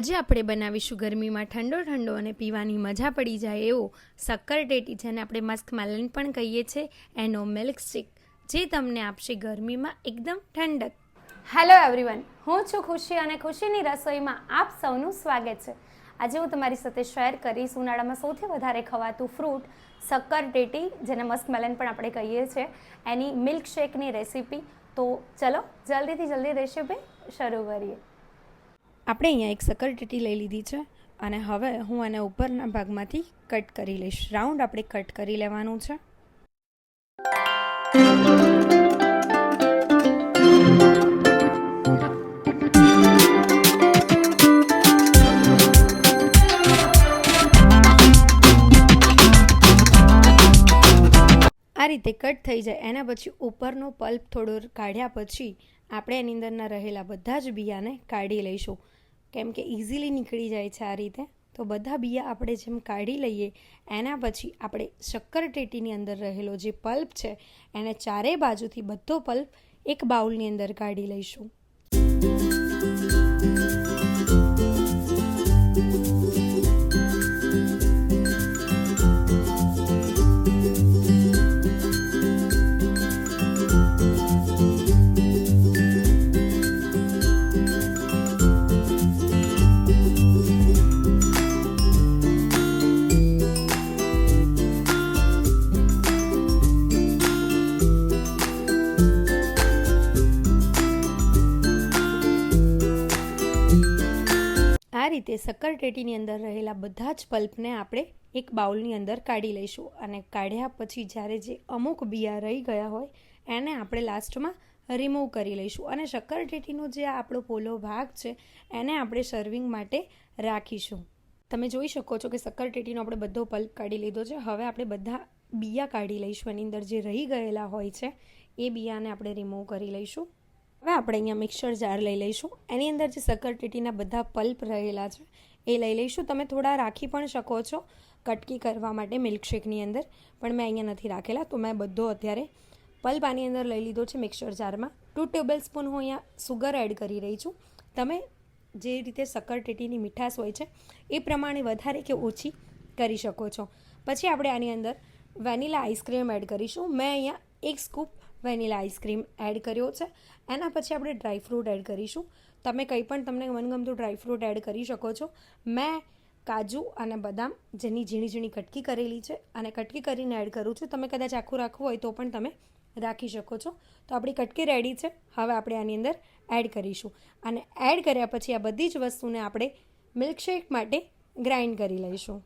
આજે આપણે બનાવીશું ગરમીમાં ઠંડો ઠંડો અને પીવાની મજા પડી જાય એવો શક્કર ટેટી, જેને આપણે મસ્ક મેલન પણ કહીએ છીએ, એનો મિલ્ક સ્ટિક જે તમને આપશે ગરમીમાં એકદમ ઠંડક. હેલો એવરીવન હું છું ખુશી અને ખુશીની રસોઈમાં આપ સૌનું સ્વાગત છે. આજે હું તમારી સાથે શેર કરીશ ઉનાળામાં સૌથી વધારે ખવાતું ફ્રૂટ શક્કર ટેટી, જેને મસ્ક મેલન પણ આપણે કહીએ છીએ. એની મિલ્ક શેકની રેસીપી તો ચલો જલ્દીથી જલ્દી રેસીપી શરૂ કરીએ. આપણે અહીંયા એક શક્કર ટેટી લઈ લીધી છે અને હવે હું આને ઉપરના ભાગમાંથી કટ કરી લઈશ. રાઉન્ડ આપણે કટ કરી લેવાનું છે. આ રીતે કટ થઈ જાય. એના પછી ઉપરનો પલ્પ થોડો કાઢ્યા પછી આપણે એની અંદરના રહેલા બધા જ બિયાને કાઢી લઈશું. કેમ કે ઇઝીલી નીકળી જાય છે આ રીતે. તો બધા બિયા આપણે જેમ કાઢી લઈએ, એના પછી આપણે શક્કર ટેટીની અંદર રહેલો જે પલ્પ છે, એને ચારે બાજુથી બધો પલ્પ એક બાઉલની અંદર કાઢી લઈશું. રીતે શક્કરટેટીની અંદર રહેલા બધા જ પલ્પને આપણે એક બાઉલની અંદર કાઢી લઈશું અને કાઢ્યા પછી જ્યારે જે અમુક બિયા રહી ગયા હોય, એને આપણે લાસ્ટમાં રિમૂવ કરી લઈશું. અને શક્કરટેટીનો જે આપણો પોલો ભાગ છે, એને આપણે સર્વિંગ માટે રાખીશું. તમે જોઈ શકો છો કે શક્કરટેટીનો આપણે બધો પલ્પ કાઢી લીધો છે. હવે આપણે બધા બિયા કાઢી લઈશું. એની અંદર જે રહી ગયેલા હોય છે, એ બિયાને આપણે રિમૂવ કરી લઈશું. હવે આપણે અહીંયા મિક્સર જાર લઈ લઈશું. એની અંદર જે શક્કર ટેટીના બધા પલ્પ રહેલા છે, એ લઈ લઈશું. તમે થોડા રાખી પણ શકો છો કટકી કરવા માટે મિલ્કશેકની અંદર, પણ મેં અહીંયા નથી રાખેલા, તો મેં બધો અત્યારે પલ્પ આની અંદર લઈ લીધો છે મિક્સર જારમાં. ટુ ટેબલ સ્પૂન હું અહીંયા સુગર એડ કરી રહી છું. તમે જે રીતે શક્કર ટેટીની મીઠાશ હોય છે, એ પ્રમાણે વધારે કે ઓછી કરી શકો છો. પછી આપણે આની અંદર વેનીલા આઈસ્ક્રીમ એડ કરીશું. મેં અહીંયા એક સ્કૂપ વેનીલા આઈસ્ક્રીમ એડ કર્યો છે. એના પછી આપણે ડ્રાયફ્રૂટ એડ કરીશું. તમે કંઈ પણ તમને મનગમતું ડ્રાયફ્રૂટ એડ કરી શકો છો. મેં કાજુ અને બદામ જેની ઝીણી ઝીણી કટકી કરેલી છે અને કટકી કરીને એડ કરું છું. તમે કદાચ આખું રાખવું હોય તો પણ તમે રાખી શકો છો. તો આપણી કટકી રેડી છે. હવે આપણે આની અંદર એડ કરીશું. અને એડ કર્યા પછી આ બધી જ વસ્તુને આપણે મિલ્કશેક માટે ગ્રાઇન્ડ કરી લઈશું.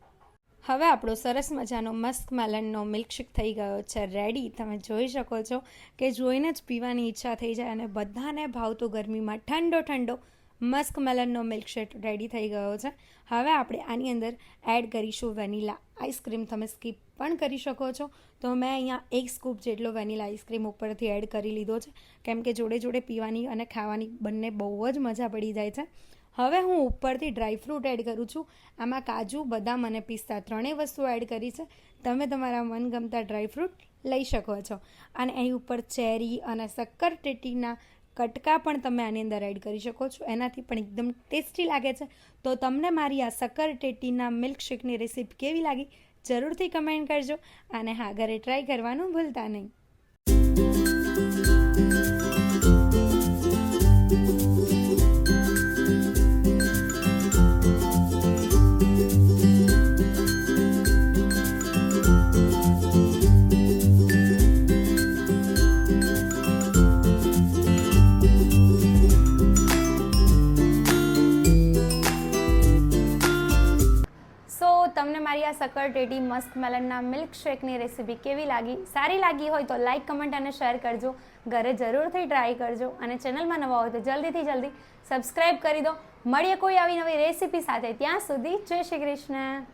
હવે આપણો સરસ મજાનો મસ્ક મેલનનો મિલ્કશેક થઈ ગયો છે. રેડી તમે જોઈ શકો છો કે જોઈને જ પીવાની ઈચ્છા થઈ જાય અને બધાને ભાવતો ગરમીમાં ઠંડો ઠંડો મસ્ક મેલનનો મિલ્કશેક રેડી થઈ ગયો છે. હવે આપણે આની અંદર એડ કરીશું વેનીલા આઈસ્ક્રીમ તમે સ્કીપ પણ કરી શકો છો. તો મેં અહીંયા એક સ્કૂપ જેટલો વેનીલા આઈસ્ક્રીમ ઉપરથી એડ કરી લીધો છે. કેમ કે જોડે જોડે પીવાની અને ખાવાની બંને બહુ જ મજા પડી જાય છે. હવે હું ઉપરથી ડ્રાયફ્રૂટ એડ કરું છું. આમાં કાજુ, બદામ અને પિસ્તા ત્રણેય વસ્તુ એડ કરી છે. તમે તમારા મનગમતા ડ્રાયફ્રૂટ લઈ શકો છો. અને અહીં ઉપર ચેરી અને શક્કર ટેટીના કટકા પણ તમે આની અંદર એડ કરી શકો છો. એનાથી પણ એકદમ ટેસ્ટી લાગે છે. તો તમને મારી આ શક્કર ટેટીના મિલ્કશેકની રેસીપી કેવી લાગી જરૂરથી કમેન્ટ કરજો. અને હા, ઘરે ટ્રાય કરવાનું ભૂલતા નહીં. સો તમને મારી આ સકર ટેટી મસ્ક મેલનના મિલ્ક શેકની રેસીપી કેવી લાગી? સારી લાગી હોય તો લાઇક કમેન્ટ અને શેર કરજો. ઘરે જરૂરથી ટ્રાય કરજો અને ચેનલમાં નવા હોય તો જલ્દીથી જલ્દી સબસ્ક્રાઈબ કરી દો. મળીએ કોઈ આવી નવી રેસીપી સાથે. ત્યાં સુધી જય શ્રી કૃષ્ણ.